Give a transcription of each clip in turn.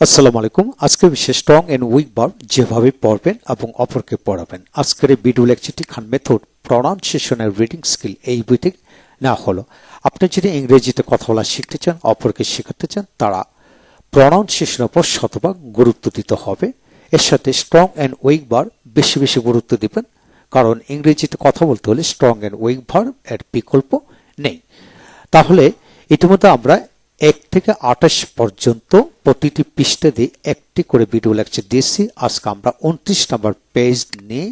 আসসালামু আলাইকুম। আজকে বিশেষ স্ট্রং এন্ড উইক ভার্ব যেভাবে পড়বেন এবং অপরকে পড়াবেন। আজকের এই ভিডিও লেকচারটি খান মেথড প্রনাউন্সিয়েশনের রিডিং স্কিল এই বই থেকে না হলো। আপনি যদি ইংরেজিতে কথা বলা শিখতে চান, অপরকে শেখাতে চান, তারা প্রনাউন্সিয়েশনের উপর শতভাগ গুরুত্ব দিতে হবে। এর সাথে স্ট্রং অ্যান্ড উইক বার বেশি বেশি গুরুত্ব দিবেন, কারণ ইংরেজিতে কথা বলতে হলে স্ট্রং অ্যান্ড উইক ভার্ব এর বিকল্প নেই। তাহলে ইতিমধ্যে আমরা এক থেকে আঠাশ পর্যন্ত প্রতিটি পৃষ্ঠা দিয়ে একটি করে ভিডিও লেকচার দিয়েছি। আজকে আমরা উনত্রিশ নম্বর পেজ নিয়ে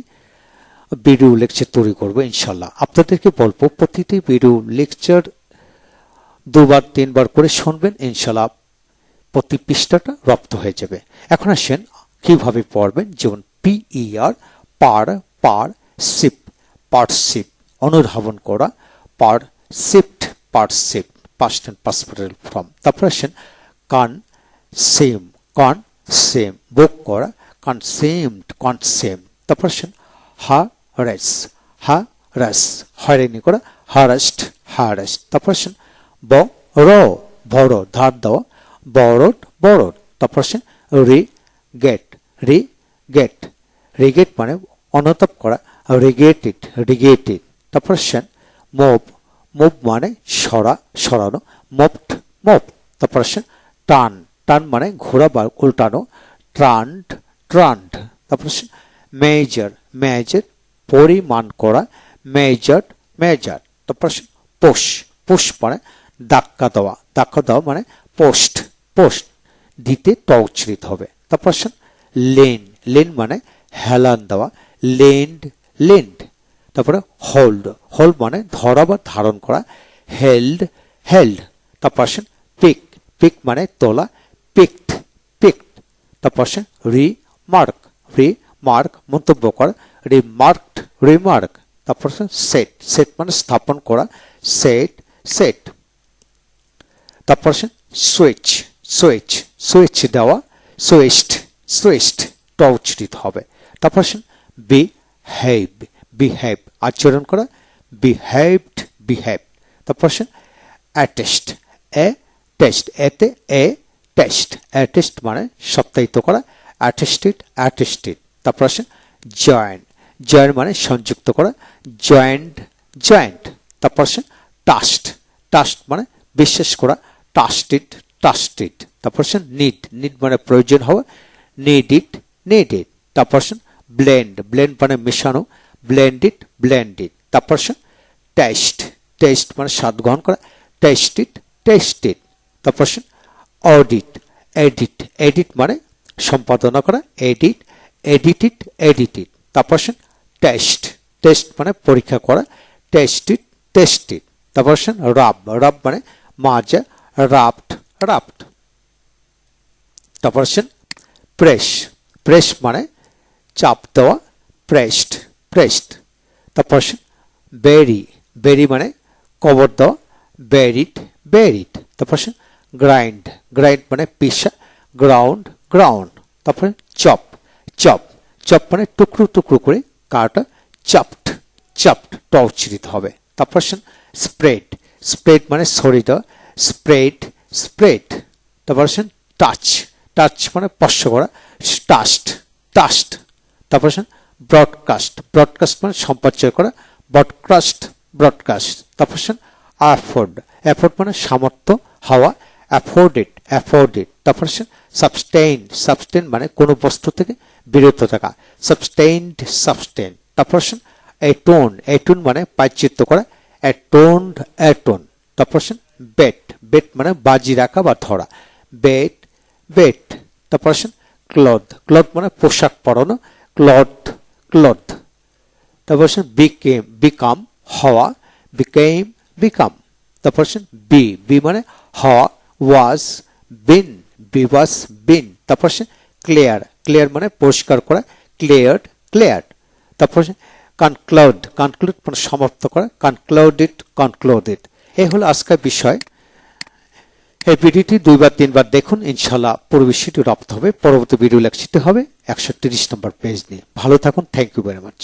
ভিডিও লেকচার তৈরি করব ইনশাল্লাহ। আপনাদেরকে বলব, প্রতিটি ভিডিও লেকচার দুবার, তিনবার করে শুনবেন, ইনশাল্লাহ প্রতি পৃষ্ঠাটা রপ্ত হয়ে যাবে। এখন আসেন, কীভাবে পড়বেন? যেমন পিইআর পার পার সিপ পার্টসিপ অনুধাবন করা পার সিফট পার্টসিপ কান সেম কান সেম বুক করা কান সেম কান সেম তারপর আসেন হা রেস হা রেস হয়রানি করা হারেস্ট তারপর আসেন ব র বড়, ধার দেওয়া, বড়ট বড়ট. তারপর আসেন রি গেট রি গেট রিগেট মানে অনুতাপ করা রিগেটেড রিগেটেড তারপর আসেন মুভ মুভ মানে সরা, সরানো মুভড মুভ তারপর আসেন টান। টান মানে ঘোরা বা উল্টানো। ট্রান্ড ট্রান্ড তারপর আসেন মেজার মেজার পরিমাণ করা। মেজার মেজার তারপর আসেন পোষ পোষ মানে ধাক্কা দেওয়া। ধাক্কা দেওয়া মানে পোস্ট পোস্ট দিতে ত হবে। তারপর আসেন লেন লেন মানে হেলান দেওয়া। লেন্ড লেন্ড তারপরে হোল্ড হোল্ড মানে ধরা বা ধারণ করা হেল্ড হেল্ড তারপর আসেন পিক পিক মানে তোলা পিকড পিকড তারপর আসেন রিমার্ক রিমার্ক মন্তব্য করা রিমার্কড রিমার্ক তারপর সেট সেট মানে স্থাপন করা সেট সেট তারপর আসেন সুইচ সুইচ সুইচ দেওয়া সুইচড সুইচড ট দিতে হবে তারপর আসেন বিহেভ বিহেভ আচরণ করা বিহেভড বিহেভ তারপর আসেন অ্যাটেস্ট এ টেস্ট এতে এ টেস্ট অ্যাটেস্ট মানে সপ্তাহিত করা অ্যাটেস্টেড অ্যাটেস্টেড তারপর আসেন জয়েন জয়েন মানে সংযুক্ত করা জয়েন্ট জয়েন্ট তারপর আসেন টাস্ট টাস্ট মানে বিশ্বাস করা টাস্টেড টাস্টেড তারপর আসেন নিড নিড মানে প্রয়োজন হওয়া নিড ইট নিড ইট তারপর আসেন ব্লেন্ড ব্লেন্ড মানে মেশানো ব্লেন্ডেড ব্লেন্ডেড তারপর আসেন টেস্ট টেস্ট মানে স্বাদ গ্রহণ করা টেস্টেড টেস্টেড তারপর আসেন অডিট এডিট এডিট মানে সম্পাদনা করা এডিট এডিটেড এডিটেড তারপর আসেন টেস্ট টেস্ট মানে পরীক্ষা করা টেস্টেড টেস্টেড তারপর আসেন রাব রাব মানে মাজা রাফট রাফট তারপর আসেন প্রেস প্রেস মানে চাপ দেওয়া প্রেসড প্রেসড। তারপর বেরি বেরি মানে কবর দেওয়া, বেরিড বেরিড। তারপর গ্রাইন্ড গ্রাইন্ড মানে পিসা, গ্রাউন্ড গ্রাউন্ড। তারপরে চপ চপ। চপ মানে টুকরো টুকরো করে কাটা, চাপড চাপড ট হবে। তারপর স্প্রেড। স্প্রেড মানে শরীর স্প্রেড স্প্রেড। তারপর টাচ। টাচ মানে স্পর্শ করা টাস্ট টাস্ট। তারপর ব্রডকাস্ট ব্রডকাস্ট মানে সম্প্রচার করা। ব্রডকাস্ট ব্রডকাস্ট তারপর অ্যাফোর্ড অ্যাফোর্ড মানে সামর্থ্য, হওয়া অ্যাফোর্ডেড অ্যাফোর্ডেড তারপর সাবস্টেইন সাবস্টেইন মানে কোনো বস্তু থেকে বিরত থাকা। সাবস্টেইনড সাবস্টেইন তারপর এটোন এটোন মানে পাইচিত্ত করা। অ্যাটোন্ড অ্যাটোন তারপর বেট বেট মানে বাজি রাখা বা ধরা। বেট বেট তারপর ক্লথ ক্লথ মানে পোশাক পরানো। ক্লথ ক্লথ তারপর আসেন বিকেম বিকাম হওয়া বিকেম বিকাম তারপর আসেন বি বি মানে হওয়া ওয়াজ বিন বি ওয়াজ বিন তারপর আসেন ক্লিয়ার ক্লিয়ার মানে পরিষ্কার করা ক্লিয়ার্ড ক্লিয়ার্ড তারপর আসেন কনক্লাউড কনক্লুড মানে সমাপ্ত করা কনক্লাউডেড কনক্লুডেড এই হলো আজকের বিষয়। ভিডিওটি দুইবার, তিনবার দেখুন। ইনশাল্লাহ পুরো বিষয়টি রপ্ত হবে। পরবর্তী ভিডিও লেকচারটি হবে একশো নম্বর পেজ নিয়ে। ভালো থাকুন। Thank you very much